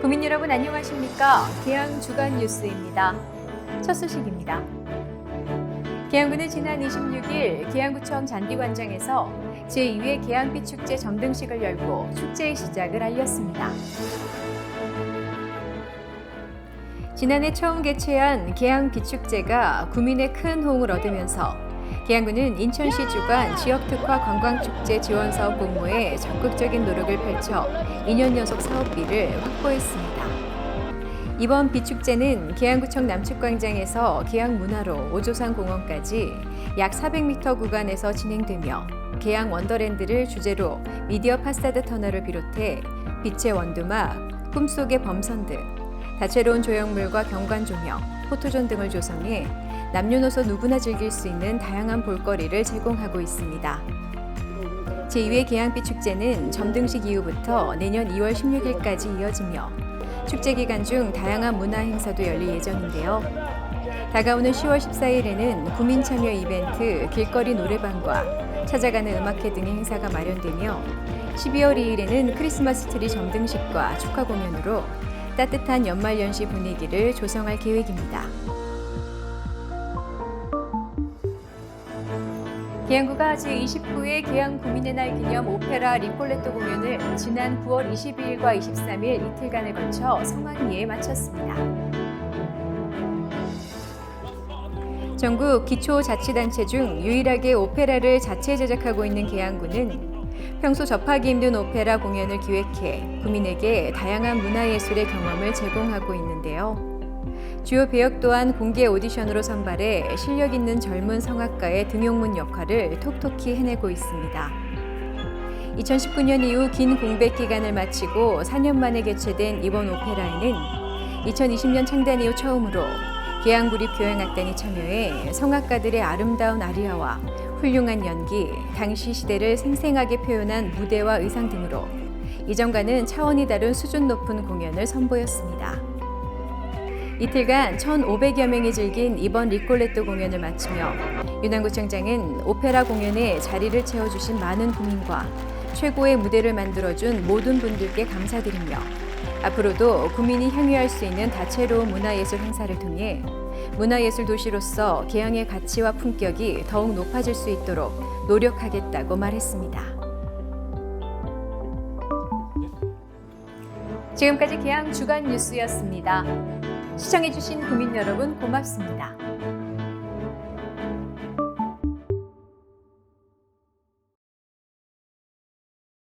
국민 여러분 안녕하십니까? 계양 주간 뉴스입니다. 첫 소식입니다. 계양구는 지난 26일 계양구청 잔디관장에서 제2회 계양빛 축제 점등식을 열고 축제의 시작을 알렸습니다. 지난해 처음 개최한 계양 비축제가 구민의 큰 호응을 얻으면서 계양구는 인천시 주관 지역특화 관광축제 지원 사업 공모에 적극적인 노력을 펼쳐 2년 연속 사업비를 확보했습니다. 이번 비축제는 계양구청 남측광장에서 계양문화로 오조산 공원까지 약 400m 구간에서 진행되며 계양 원더랜드를 주제로 미디어 파사드 터널을 비롯해 빛의 원두막, 꿈속의 범선 등 다채로운 조형물과 경관 조명, 포토존 등을 조성해 남녀노소 누구나 즐길 수 있는 다양한 볼거리를 제공하고 있습니다. 제2회 계양빛 축제는 점등식 이후부터 내년 2월 16일까지 이어지며 축제 기간 중 다양한 문화 행사도 열릴 예정인데요. 다가오는 10월 14일에는 구민 참여 이벤트 길거리 노래방과 찾아가는 음악회 등의 행사가 마련되며 12월 2일에는 크리스마스 트리 점등식과 축하 공연으로 따뜻한 연말 연시 분위기를 조성할 계획입니다. 계양구가 제29회 계양 구민의 날 기념 오페라 리콜레토 공연을 지난 9월 22일과 23일 이틀간을 거쳐 성황리에 마쳤습니다. 전국 기초자치단체 중 유일하게 오페라를 자체 제작하고 있는 계양구는 평소 접하기 힘든 오페라 공연을 기획해 구민에게 다양한 문화예술의 경험을 제공하고 있는데요. 주요 배역 또한 공개 오디션으로 선발해 실력 있는 젊은 성악가의 등용문 역할을 톡톡히 해내고 있습니다. 2019년 이후 긴 공백 기간을 마치고 4년 만에 개최된 이번 오페라에는 2020년 창단 이후 처음으로 계양구리 교향악단이 참여해 성악가들의 아름다운 아리아와 훌륭한 연기, 당시 시대를 생생하게 표현한 무대와 의상 등으로 이전과는 차원이 다른 수준 높은 공연을 선보였습니다. 이틀간 1,500여 명이 즐긴 이번 리콜레토 공연을 마치며 윤안구청장은 오페라 공연에 자리를 채워주신 많은 국민과 최고의 무대를 만들어준 모든 분들께 감사드리며 앞으로도 국민이 향유할 수 있는 다채로운 문화예술 행사를 통해 문화예술 도시로서 개항의 가치와 품격이 더욱 높아질 수 있도록 노력하겠다고 말했습니다. 지금까지 개항 주간 뉴스였습니다. 시청해주신 국민 여러분 고맙습니다.